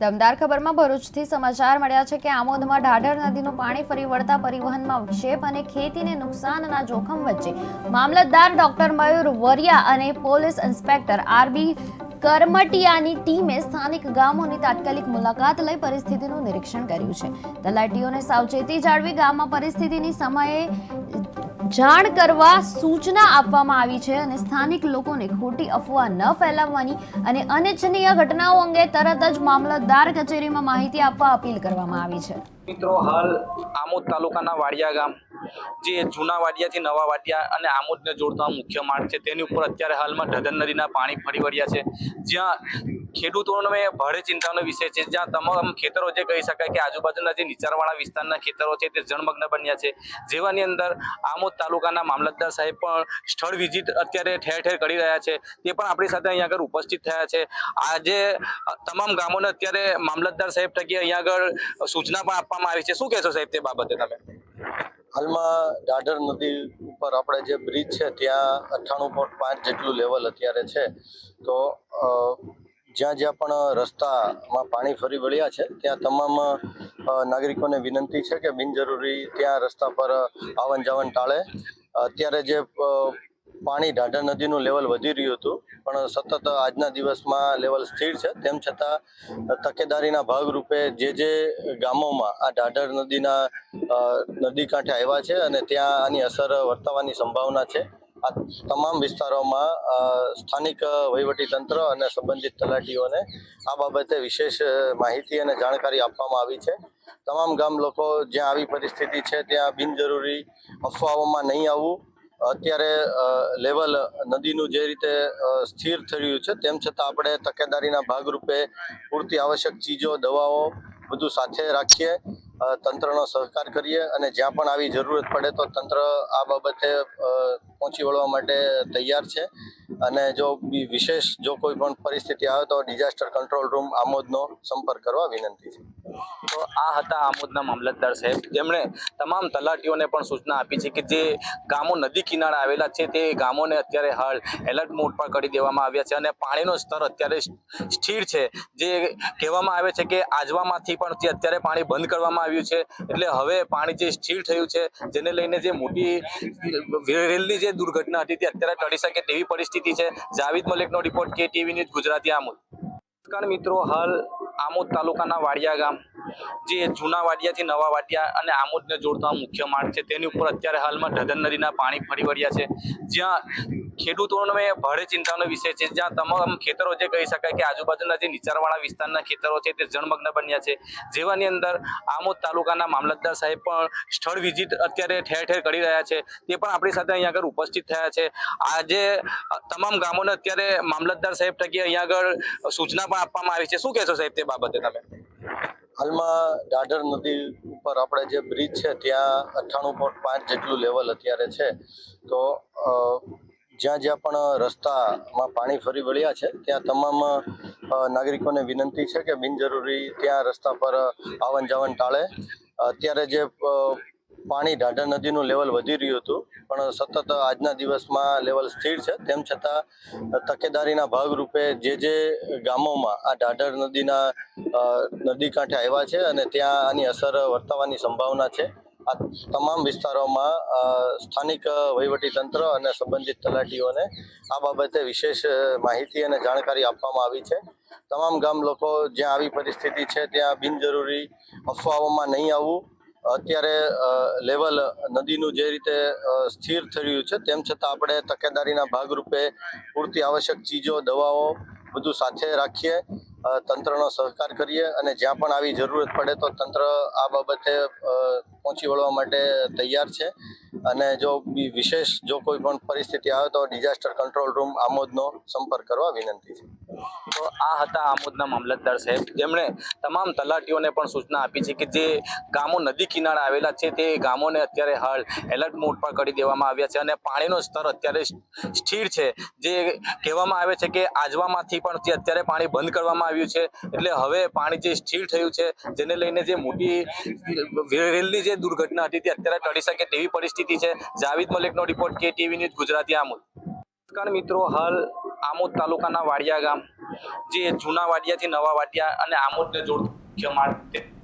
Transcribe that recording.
દમદાર ખબરમાં ભરૂચથી સમાચાર મળ્યા છે કે આમોદમાં ઢાઢર નદીનું પાણી ફરી વળતા પરિવહનમાં વિક્ષેપ અને ખેતીને નુકસાનના જોખમ વચ્ચે મામલતદાર ડોક્ટર મયુર વરિયા અને પોલીસ ઇન્સ્પેક્ટર આરબી કરમટિયાની ટીમે સ્થાનિક ગામોની તાત્કાલિક મુલાકાત લઈ પરિસ્થિતિનું નિરીક્ષણ કર્યું છે. તલાટીઓને સાવચેતી જાળવી ગામમાં પરિસ્થિતિની સમયે જાણ કરવા સૂચના આપવામાં આવી છે અને સ્થાનિક લોકોને ખોટી અફવા ન ફેલાવવાની અને અનિચ્છનીય ઘટનાઓ અંગે તરત જ મામલતદાર કચેરીમાં માહિતી આપવા અપીલ કરવામાં આવી છે. મિત્રો, હાલ આમોદ તાલુકાના વાડિયા ગામ, જે જૂના વાડિયાથી નવા વાડિયા અને આમોદને જોડતા મુખ્ય માર્ગ છે, તેની ઉપર અત્યારે હાલમાં ઢગન નદીના પાણી ફરી વળ્યા છે. જ્યાં ખેડૂતોને ભારે ચિંતાનો વિષય છે. જ્યાં તમામ ખેતરો જે કહી શકાય કે આજુબાજુના જે નીચાણવાળા વિસ્તારના ખેતરો છે તે જળમગ્ન બન્યા છે. જેવાની અંદર આમોદ તાલુકાના મામલતદાર સાહેબ પણ સ્થળ વિઝિટ અત્યારે ઠેર ઠેર કરી રહ્યા છે. તે પણ આપણી સાથે અહીંયા આગળ ઉપસ્થિત થયા છે. આજે તમામ ગામોને અત્યારે મામલતદાર સાહેબ થકી અહીંયા આગળ સૂચના પણ આપવામાં આવી છે. શું કહેશો સાહેબ તે બાબતે તમે? હાલમાં દાઢર નદી ઉપર આપણે જે બ્રિજ છે, ત્યાં અઠ્ઠાણું પોઈન્ટ પાંચ જેટલું લેવલ અત્યારે છે. તો જ્યાં જ્યાં પણ રસ્તામાં પાણી ફરી વળ્યા છે, ત્યાં તમામ નાગરિકોને વિનંતી છે કે બિનજરૂરી ત્યાં રસ્તા પર આવન જાવન ટાળે. અત્યારે જે પાણી ઢાઢર નદીનું લેવલ વધી રહ્યું હતું, પણ સતત આજના દિવસમાં લેવલ સ્થિર છે. તેમ છતાં, તકેદારીના ભાગરૂપે જે જે ગામોમાં આ ઢાઢર નદીના નદી કાંઠે આવ્યા છે અને ત્યાં આની અસર વર્તાવાની સંભાવના છે. આ તમામ વિસ્તારોમાં સ્થાનિક વહીવટીતંત્ર અને સંબંધિત તલાટીઓને આ બાબતે વિશેષ માહિતી અને જાણકારી આપવામાં આવી છે. તમામ ગામ લોકો જ્યાં આવી પરિસ્થિતિ છે, ત્યાં બિનજરૂરી અફવાઓમાં નહીં આવવું. અત્યારે લેવલ નદીનું જે રીતે સ્થિર થઈ રહ્યું છે, તેમ છતાં આપણે તકેદારીના ભાગરૂપે પૂરતી આવશ્યક ચીજો, દવાઓ બધું સાથે રાખીએ તંત્રનો સહકાર કરીએ અને જ્યાં પણ આવી જરૂરત પડે તો તંત્ર આ બાબતે પહોંચી વળવા માટે તૈયાર છે. અને જો વિશેષ જો કોઈ પણ પરિસ્થિતિ આવે તો ડિઝાસ્ટર કંટ્રોલ રૂમ આમોદનો સંપર્ક કરવા વિનંતી છે. તો આ હતા આમોદના મામલતદાર સાહેબ. જેમણે તમામ તલાટીઓને પણ સૂચના આપી છે કે જે ગામો નદી કિનારે આવેલા છે તે ગામોને અત્યારે હાલ એલર્ટ મોડ પર કરી દેવામાં આવ્યા છે અને પાણીનો સ્તર અત્યારે સ્થિર છે. જે કહેવામાં આવે છે કે આજવામાંથી પણ જે અત્યારે પાણી બંધ કરવામાં આવ્યું છે. એટલે હવે પાણી જે સ્થિર થયું છે, જેને લઈને જે મોટી રેલની જે દુર્ઘટના હતી તે અત્યારે ટળી શકે તેવી પરિસ્થિતિ છે. જાવેદ મલિકનો રિપોર્ટ કે ટીવી ન્યૂઝ ગુજરાતી આમોદ. મિત્રો, હાલ આમોદ તાલુકાના વાડિયા ગામ, જે જૂના વાડિયાથી નવા વાડિયા અને આમોદને જોડતા મુખ્ય માર્ગ છે, તેની ઉપર અત્યારે હાલમાં ઢધન નદીના પાણી ફરી વળ્યા છે. જ્યાં ખેડૂતોને ભારે ચિંતાનો વિષય છે. જ્યાં તમામ ખેતરો જે કહી શકાય કે આજુબાજુના જે નીચાણવાળા વિસ્તારના ખેતરો છે તે જળમગ્ન બન્યા છે. જેવાની અંદર આમોદ તાલુકાના મામલતદાર સાહેબ પણ સ્થળ વિઝિટ અત્યારે ઠેર ઠેર કરી રહ્યા છે. તે પણ આપણી સાથે અહીંયા આગળ ઉપસ્થિત થયા છે. આજે તમામ ગામોને અત્યારે મામલતદાર સાહેબ થકી અહીંયા આગળ સૂચના પણ આપવામાં આવી છે. શું કહેશો સાહેબ તે બાબતે તમે? હાલમાં દાઢર નદી ઉપર આપણે જે બ્રિજ છે, ત્યાં અઠ્ઠાણું પોઈન્ટ પાંચ જેટલું લેવલ અત્યારે છે. તો જ્યાં જ્યાં પણ રસ્તામાં પાણી ફરી વળ્યા છે, ત્યાં તમામ નાગરિકોને વિનંતી છે કે બિનજરૂરી ત્યાં રસ્તા પર આવન જાવન ટાળે. અત્યારે જે પાણી ઢાઢર નદીનું લેવલ વધી રહ્યું હતું, પણ સતત આજના દિવસમાં લેવલ સ્થિર છે. તેમ છતાં, તકેદારીના ભાગરૂપે જે જે ગામોમાં આ ઢાઢર નદીના નદી કાંઠે આવ્યા છે અને ત્યાં આની અસર વર્તાવાની સંભાવના છે. આ તમામ વિસ્તારોમાં સ્થાનિક વહીવટીતંત્ર અને સંબંધિત તલાટીઓને આ બાબતે વિશેષ માહિતી અને જાણકારી આપવામાં આવી છે. તમામ ગામ લોકો જ્યાં આવી પરિસ્થિતિ છે, ત્યાં બિનજરૂરી અફવાઓમાં નહીં આવવું. અત્યારે લેવલ નદીનું જે રીતે સ્થિર થઈ રહ્યું છે, તેમ છતાં આપણે તકેદારીના ભાગરૂપે પૂરતી આવશ્યક ચીજો, દવાઓ બધું સાથે રાખીએ. તંત્રનો સહકાર કરીએ અને જ્યાં પણ આવી જરૂરત પડે તો તંત્ર આ બાબતે પહોંચી વળવા માટે તૈયાર છે. અને જો વિશેષ જો કોઈ પણ પરિસ્થિતિ આવે તો ડિઝાસ્ટર કંટ્રોલ રૂમ આમોદનો સંપર્ક કરવા વિનંતી છે. તો આ હતા આમોદના મામલતદાર સાહેબ. જેમણે તમામ તલાટીઓને પણ સૂચના આપી છે કે જે ગામો નદી કિનારે આવેલા છે તે ગામોને અત્યારે હાલ એલર્ટ મોડ પર કરી દેવામાં આવ્યા છે અને પાણીનો સ્તર અત્યારે સ્થિર છે. જે કહેવામાં આવે છે કે આજવામાંથી પણ જે અત્યારે પાણી બંધ કરવામાં આવ્યું છે, એટલે હવે પાણી જે સ્થિર થયું છે, જેને લઈને જે મોટી રેલની જે દુર્ઘટના હતી તે અત્યારે ટળી શકે તેવી પરિસ્થિતિ છે. જાવેદ મલિકનો રિપોર્ટ કે ટીવી ન્યૂઝ ગુજરાતી આમોદ. મિત્રો, હાલ આમોદ તાલુકાના વાડિયા ગામ જે જૂના વાડિયાથી નવા વાડિયા અને આમોદને જોડતું મુખ્ય માર્ગ